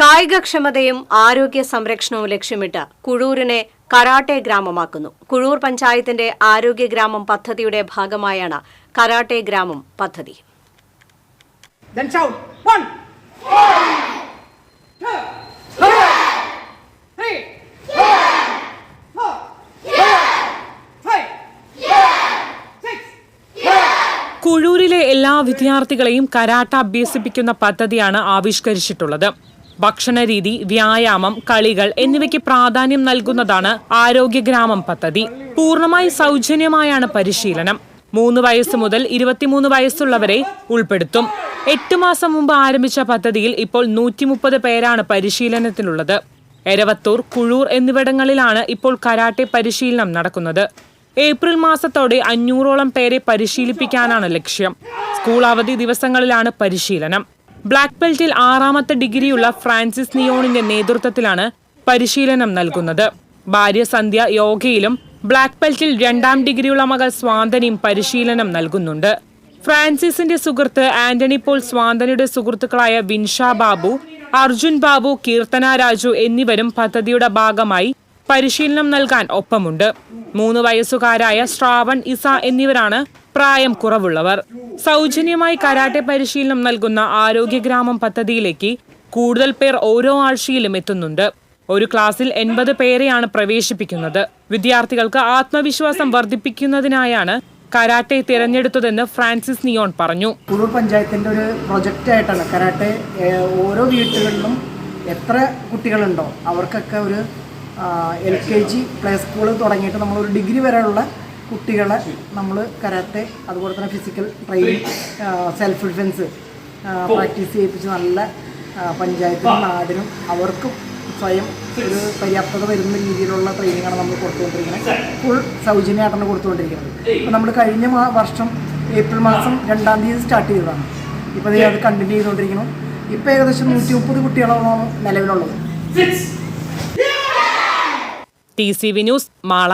കായികക്ഷമതയും ആരോഗ്യ സംരക്ഷണവും ലക്ഷ്യമിട്ട് കുഴൂരിനെ കരാട്ടെ ഗ്രാമമാക്കുന്നു. കുഴൂർ പഞ്ചായത്തിന്റെ ആരോഗ്യ ഗ്രാമം പദ്ധതിയുടെ ഭാഗമായാണ് കരാട്ടെ ഗ്രാമം പദ്ധതി. കുഴൂരിലെ എല്ലാ വിദ്യാർത്ഥികളെയും കരാട്ട അഭ്യസിപ്പിക്കുന്ന പദ്ധതിയാണ് ആവിഷ്കരിച്ചിട്ടുള്ളത്. ഭക്ഷണരീതി വ്യായാമം കളികൾ എന്നിവയ്ക്ക് പ്രാധാന്യം നൽകുന്നതാണ് ആരോഗ്യ ഗ്രാമം പദ്ധതി. പൂർണമായി സൗജന്യമായാണ് പരിശീലനം. മൂന്ന് വയസ്സ് മുതൽ ഇരുപത്തിമൂന്ന് വയസ്സുള്ളവരെ ഉൾപ്പെടുത്തും. എട്ട് മാസം മുമ്പ് ആരംഭിച്ച പദ്ധതിയിൽ ഇപ്പോൾ നൂറ്റി മുപ്പത് പേരാണ് പരിശീലനത്തിലുള്ളത്. എരവത്തൂർ കുഴൂർ എന്നിവിടങ്ങളിലാണ് ഇപ്പോൾ കരാട്ടെ പരിശീലനം നടക്കുന്നത്. ഏപ്രിൽ മാസത്തോടെ അഞ്ഞൂറോളം പേരെ പരിശീലിപ്പിക്കാനാണ് ലക്ഷ്യം. സ്കൂൾ അവധി ദിവസങ്ങളിലാണ് പരിശീലനം. ബ്ലാക്ക് ബെൽറ്റിൽ ആറാമത്തെ ഡിഗ്രിയുള്ള ഫ്രാൻസിസ് നിയോണിന്റെ നേതൃത്വത്തിലാണ് പരിശീലനം നൽകുന്നത്. ഭാര്യ സന്ധ്യ യോഗയിലും ബ്ലാക്ക് ബെൽറ്റിൽ രണ്ടാം ഡിഗ്രിയുള്ള മകൾ സ്വാന്തനയും പരിശീലനം നൽകുന്നുണ്ട്. ഫ്രാൻസിസിന്റെ സുഹൃത്ത് ആന്റണി പോൾ സ്വാന്തനയുടെ സുഹൃത്തുക്കളായ വിൻഷാ ബാബു അർജുൻ ബാബു കീർത്തന രാജു എന്നിവരും പദ്ധതിയുടെ ഭാഗമായി പരിശീലനം നൽകാൻ ഒപ്പമുണ്ട്. മൂന്ന് വയസ്സുകാരായ ശ്രാവൺ ഇസ എന്നിവരാണ് പ്രായം കുറവുള്ളവർ. സൗജന്യമായി കരാട്ടെ പരിശീലനം നൽകുന്ന ആരോഗ്യ ഗ്രാമം പദ്ധതിയിലേക്ക് കൂടുതൽ പേർ ഓരോ ആഴ്ചയിലും എത്തുന്നുണ്ട്. ഒരു ക്ലാസ്സിൽ എൺപത് പേരെയാണ് പ്രവേശിപ്പിക്കുന്നത്. വിദ്യാർത്ഥികൾക്ക് ആത്മവിശ്വാസം വർദ്ധിപ്പിക്കുന്നതിനായാണ് കരാട്ടെ തിരഞ്ഞെടുത്തതെന്ന് ഫ്രാൻസിസ് നിയോൺ പറഞ്ഞു. കുളൂർ പഞ്ചായത്തിന്റെ ഒരു പ്രൊജക്റ്റ് ആയിട്ടാണ് കരാട്ടെ ഓരോ വീട്ടുകളിലും എത്ര കുട്ടികളുണ്ടോ അവർക്കൊക്കെ ഒരു L K G play school തുടങ്ങിയിട്ട് നമ്മളൊരു ഡിഗ്രി വരെയുള്ള കുട്ടികളെ നമ്മൾ കരാത്തെ അതുപോലെ തന്നെ physical training self defence practice ചെയ്യിപ്പിച്ച് നല്ല പഞ്ചായത്തിനും നാടിനും അവർക്കും സ്വയം ഒരു പര്യാപ്തത വരുന്ന രീതിയിലുള്ള ട്രെയിനിങ്ങാണ് നമ്മൾ കൊടുത്തുകൊണ്ടിരിക്കുന്നത്. ഫുൾ സൗജന്യമായിട്ടാണ് കൊടുത്തുകൊണ്ടിരിക്കുന്നത്. അപ്പോൾ നമ്മൾ കഴിഞ്ഞ വർഷം ഏപ്രിൽ മാസം രണ്ടാം തീയതി സ്റ്റാർട്ട് ചെയ്തതാണ്. ഇപ്പോൾ അത് കണ്ടിന്യൂ ചെയ്തുകൊണ്ടിരിക്കുന്നു. ഇപ്പോൾ ഏകദേശം നൂറ്റി മുപ്പത് കുട്ടികളാണ് നിലവിലുള്ളത്. T C V news Mala.